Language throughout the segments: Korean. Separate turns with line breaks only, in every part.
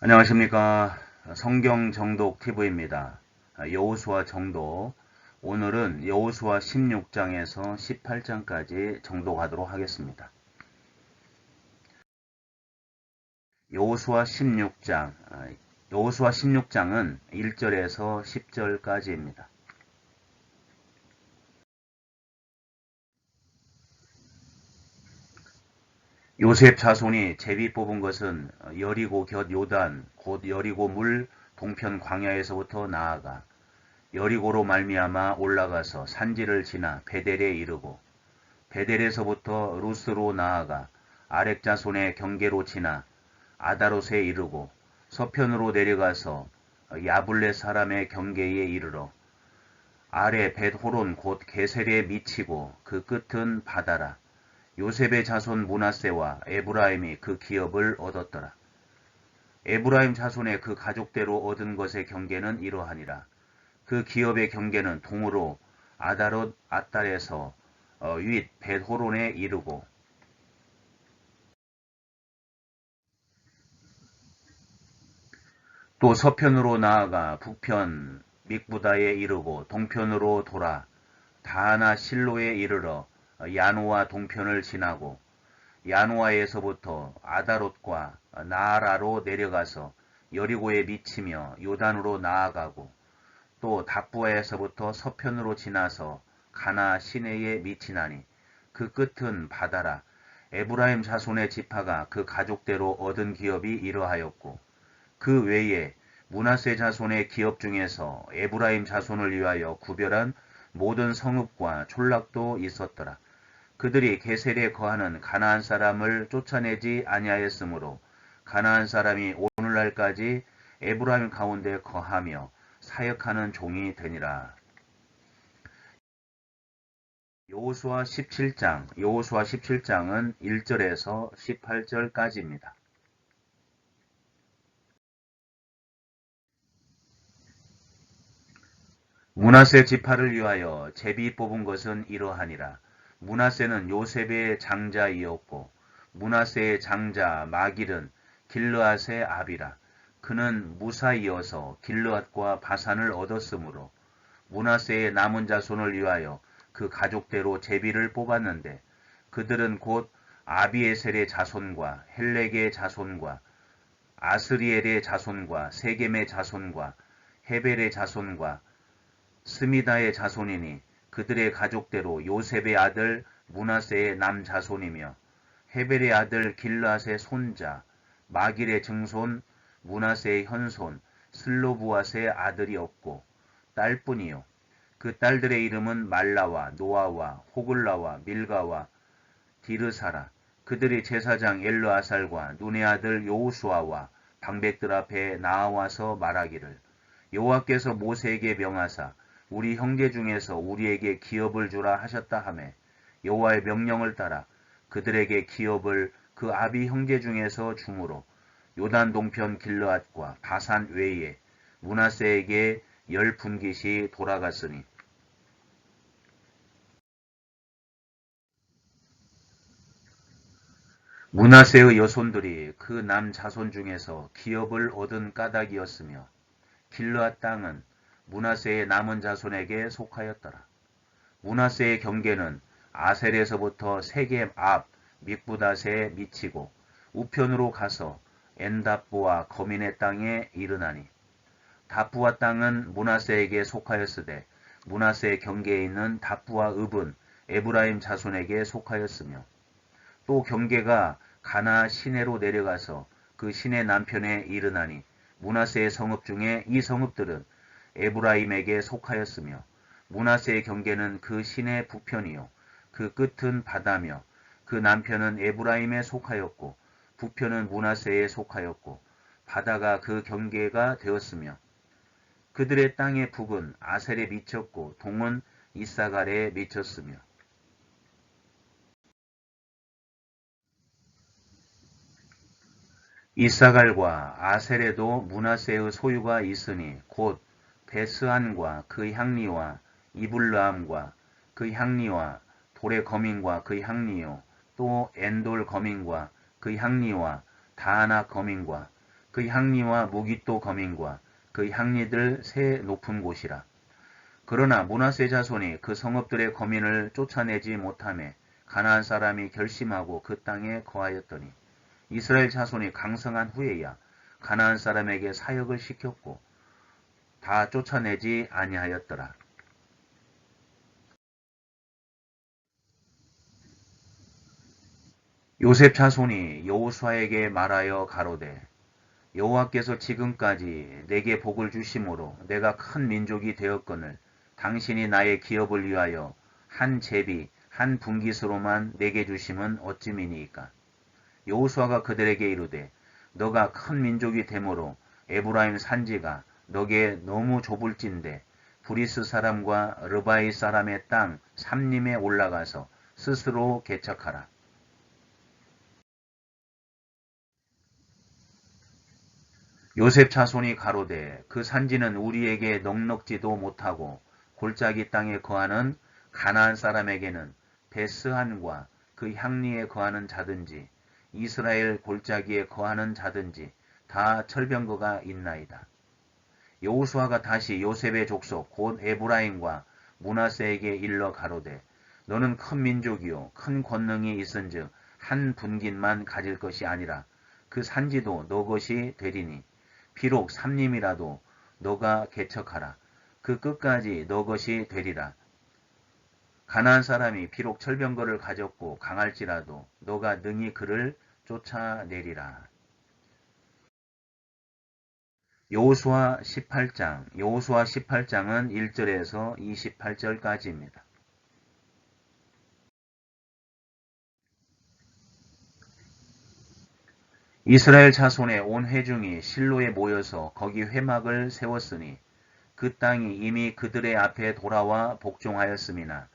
안녕하십니까 성경 정독 TV입니다. 여호수아 정독 오늘은 여호수아 16장에서 18장까지 정독하도록 하겠습니다. 여호수아 16장 여호수아 16장은 1절에서 10절까지입니다. 요셉 자손이 제비 뽑은 것은 여리고 곁 요단 곧 여리고 물 동편 광야에서부터 나아가 여리고로 말미암아 올라가서 산지를 지나 베델에 이르고 베델에서부터 루스로 나아가 아렉 자손의 경계로 지나 아다롯에 이르고 서편으로 내려가서 야블레 사람의 경계에 이르러 아래 벳호론 곧 게셀에 미치고 그 끝은 바다라 요셉의 자손 문하세와 에브라임이 그 기업을 얻었더라. 에브라임 자손의 그 가족대로 얻은 것의 경계는 이러하니라. 그 기업의 경계는 동으로 아다롯 아딸에서 어, 윗 벳호론에 이르고 또 서편으로 나아가 북편 믹부다에 이르고 동편으로 돌아 다하나 실로에 이르러 야노아 동편을 지나고 야노아에서부터 아다롯과 나아라로 내려가서 여리고에 미치며 요단으로 나아가고 또 답부에서부터 서편으로 지나서 가나 시내에 미치나니 그 끝은 바다라 에브라임 자손의 지파가 그 가족대로 얻은 기업이 이러하였고 그 외에 문하세 자손의 기업 중에서 에브라임 자손을 위하여 구별한 모든 성읍과 촌락도 있었더라. 그들이 게셀에 거하는 가나안 사람을 쫓아내지 아니하였으므로 가나안 사람이 오늘날까지 에브라임 가운데 거하며 사역하는 종이 되니라. 여호수아 17장, 여호수아 17장은 1절에서 18절까지입니다. 문하세 지파를 위하여 제비 뽑은 것은 이러하니라. 문하세는 요셉의 장자이었고 문하세의 장자 마길은 길르앗의 아비라. 그는 무사이어서 길르앗과 바산을 얻었으므로 문하세의 남은 자손을 위하여 그 가족대로 제비를 뽑았는데 그들은 곧 아비에셀의 자손과 헬렉의 자손과 아스리엘의 자손과 세겜의 자손과 헤벨의 자손과 스미다의 자손이니 그들의 가족대로 요셉의 아들 문하세의 남자손이며 헤벨의 아들 길라스의 손자 마길의 증손 문하세의 현손 슬로부아스의 아들이었고 딸뿐이요. 그 딸들의 이름은 말라와 노아와 호글라와 밀가와 디르사라. 그들이 제사장 엘르아살과 눈의 아들 요우수아와 방백들 앞에 나와서 말하기를 여호와께서 모세에게 명하사 우리 형제 중에서 우리에게 기업을 주라 하셨다 하매 여호와의 명령을 따라 그들에게 기업을 그 아비 형제 중에서 주므로 요단 동편 길르앗과 바산 외에 문하세에게 열 분깃이 돌아갔으니. 문하세의 여손들이 그 남 자손 중에서 기업을 얻은 까닭이었으며 길르앗 땅은 문하세의 남은 자손에게 속하였더라. 문하세의 경계는 아셀에서부터 세겜 앞 믹부닷에 미치고 우편으로 가서 엔답부와 거민의 땅에 이르나니 답부와 땅은 문하세에게 속하였으되 문하세의 경계에 있는 답부와 읍은 에브라임 자손에게 속하였으며 또 경계가 가나 시내로 내려가서 그 시내 남편에 이르나니 문하세의 성읍 중에 이 성읍들은 에브라임에게 속하였으며 문하세의 경계는 그 신의 북편이요 그 끝은 바다며 그 남편은 에브라임에 속하였고 북편은 문하세에 속하였고 바다가 그 경계가 되었으며 그들의 땅의 북은 아셀에 미쳤고 동은 이사갈에 미쳤으며. 이사갈과 아셀에도 문하세의 소유가 있으니 곧 베스안과 그 향리와 이블라함과 그 향리와 돌의 거민과 그 향리요 또 엔돌 거민과 그 향리와 다하나 거민과 그그 향리와 무기또 거민과 그 향리들 새 높은 곳이라. 그러나 문하세 자손이 그 성읍들의 거민을 쫓아내지 못함에 가나안 사람이 결심하고 그 땅에 거하였더니 이스라엘 자손이 강성한 후에야 가나안 사람에게 사역을 시켰고 다 쫓아내지 아니하였더라. 요셉 자손이 여호수아에게 말하여 가로되 여호와께서 지금까지 내게 복을 주심으로 내가 큰 민족이 되었거늘 당신이 나의 기업을 위하여 한 제비 한 분기수로만 내게 주심은 어찌미니이까 여호수아가 그들에게 이르되 너가 큰 민족이 되므로 에브라임 산지가 너게 너무 좁을진데 브리스 사람과 르바이 사람의 땅 삼림에 올라가서 스스로 개척하라. 요셉 자손이 가로되 그 산지는 우리에게 넉넉지도 못하고 골짜기 땅에 거하는 가나안 사람에게는 베스한과 그 향리에 거하는 자든지 이스라엘 골짜기에 거하는 자든지 다 철병거가 있나이다. 여호수아가 다시 요셉의 족속 곧 에브라임과 문하세에게 일러 가로되 너는 큰 민족이요 큰 권능이 있은즉 한 분긴만 가질 것이 아니라 그 산지도 너 것이 되리니 비록 삼림이라도 너가 개척하라. 그 끝까지 너 것이 되리라. 가나안 사람이 비록 철병거를 가졌고 강할지라도 너가 능히 그를 쫓아내리라. 여호수아 18장 여호수아 18장은 1절에서 28절까지입니다. 이스라엘 자손의 온 회중이 실로에 모여서 거기 회막을 세웠으니 그 땅이 이미 그들의 앞에 돌아와 복종하였음이나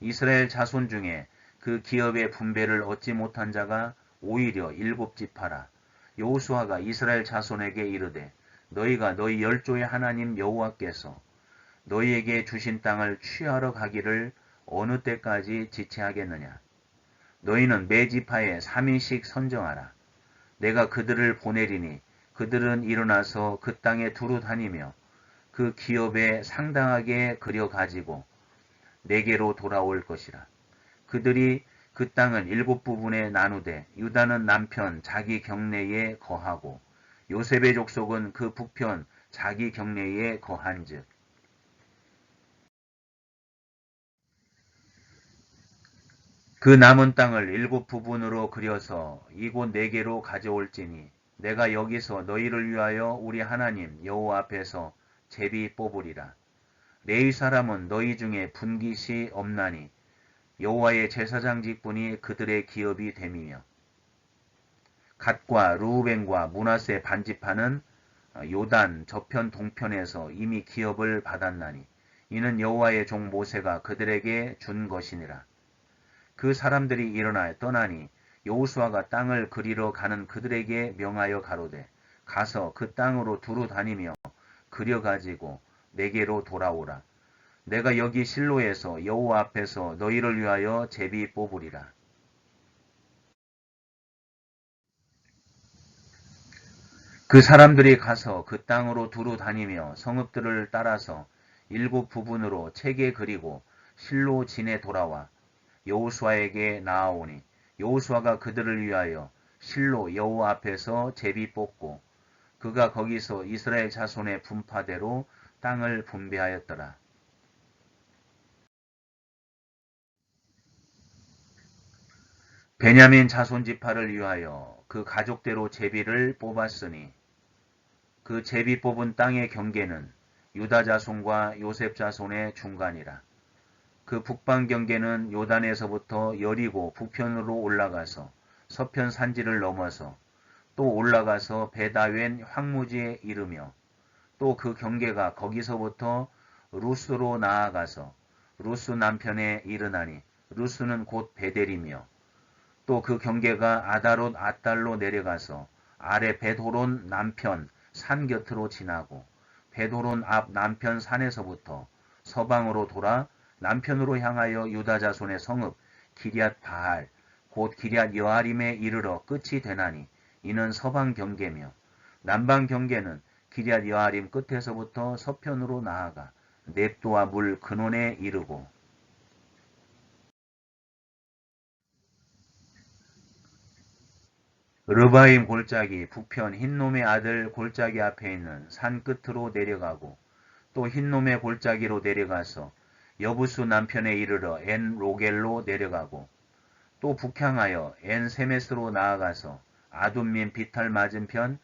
이스라엘 자손 중에 그 기업의 분배를 얻지 못한 자가 오히려 일곱 지파라. 여호수아가 이스라엘 자손에게 이르되 너희가 너희 열조의 하나님 여호와께서 너희에게 주신 땅을 취하러 가기를 어느 때까지 지체하겠느냐. 너희는 매 지파에 3인씩 선정하라. 내가 그들을 보내리니 그들은 일어나서 그 땅에 두루 다니며 그 기업에 상당하게 그려 가지고 내게로 돌아올 것이라. 그들이 그 땅을 일곱 부분에 나누되 유다는 남편 자기 경내에 거하고 요셉의 족속은 그 북편 자기 경내에 거한즉 그 남은 땅을 일곱 부분으로 그려서 이곳 네 개로 가져올지니 내가 여기서 너희를 위하여 우리 하나님 여호와 앞에서 제비 뽑으리라. 레위 사람은 너희 중에 분깃이 없나니 여호와의 제사장 직분이 그들의 기업이 됨이며 갓과 루우벤과 문하세 반지파는 요단 저편 동편에서 이미 기업을 받았나니 이는 여호와의 종 모세가 그들에게 준 것이니라. 그 사람들이 일어나 떠나니 여호수아가 땅을 그리러 가는 그들에게 명하여 가로되 가서 그 땅으로 두루 다니며 그려 가지고 내게로 돌아오라. 내가 여기 실로에서 여호와 앞에서 너희를 위하여 제비 뽑으리라. 그 사람들이 가서 그 땅으로 두루 다니며 성읍들을 따라서 일곱 부분으로 체계 그리고 실로 진에 돌아와 여호수아에게 나아오니 여호수아가 그들을 위하여 실로 여호와 앞에서 제비 뽑고 그가 거기서 이스라엘 자손의 분파대로 땅을 분배하였더라. 베냐민 자손 지파를 위하여 그 가족대로 제비를 뽑았으니 그 제비 뽑은 땅의 경계는 유다 자손과 요셉 자손의 중간이라. 그 북방 경계는 요단에서부터 여리고 북편으로 올라가서 서편 산지를 넘어서 또 올라가서 베다웬 황무지에 이르며 또 그 경계가 거기서부터 루스로 나아가서 루스 남편에 이르나니 루스는 곧 베델이며 또 그 경계가 아다롯 아달로 내려가서 아래 베도론 남편 산 곁으로 지나고 베도론 앞 남편 산에서부터 서방으로 돌아 남편으로 향하여 유다 자손의 성읍 기리앗 바알 곧 기리앗 여아림에 이르러 끝이 되나니 이는 서방 경계며 남방 경계는 기럇 여아림 끝에서부터 서편으로 나아가 넵도와 물 근원에 이르고 르바임 골짜기 북편 흰놈의 아들 골짜기 앞에 있는 산 끝으로 내려가고 또 흰놈의 골짜기로 내려가서 여부수 남편에 이르러 엔 로겔로 내려가고 또 북향하여 엔 세메스로 나아가서 아둠민 비탈 맞은편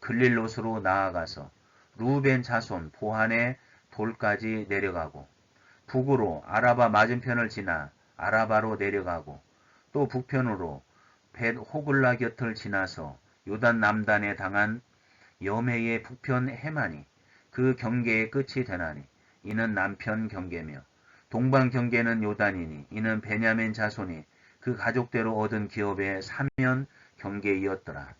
글릴롯으로 나아가서 루벤 자손 보한의 돌까지 내려가고 북으로 아라바 맞은편을 지나 아라바로 내려가고 또 북편으로 벳 호글라 곁을 지나서 요단 남단에 당한 여매의 북편 해만이 그 경계의 끝이 되나니 이는 남편 경계며 동방 경계는 요단이니 이는 베냐민 자손이 그 가족대로 얻은 기업의 사면 경계이었더라.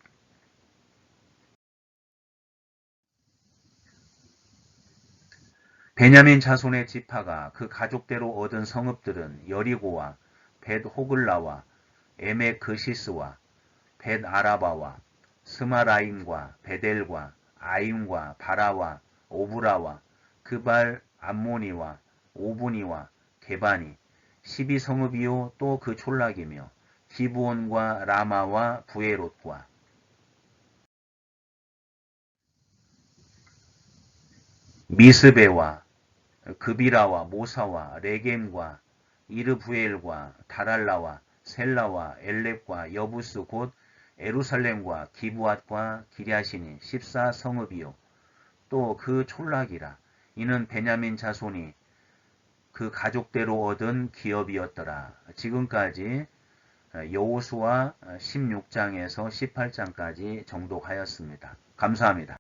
베냐민 자손의 지파가 그 가족대로 얻은 성읍들은 여리고와 벳 호글라와 에메크시스와 벳 아라바와 스마라임과 베델과 아임과 바라와 오브라와 그발 암모니와 오브니와 게바니 12성읍이요 또 그 촌락이며 기브온과 라마와 부에롯과. 미스베와 그비라와 모사와 레겜과 이르부엘과 다랄라와 셀라와 엘렙과 여부스 곧 에루살렘과 기부앗과 기리아시니 14 성읍이요 또 그 촌락이라 이는 베냐민 자손이 그 가족대로 얻은 기업이었더라. 지금까지 여호수아 16장에서 18장까지 정독하였습니다. 감사합니다.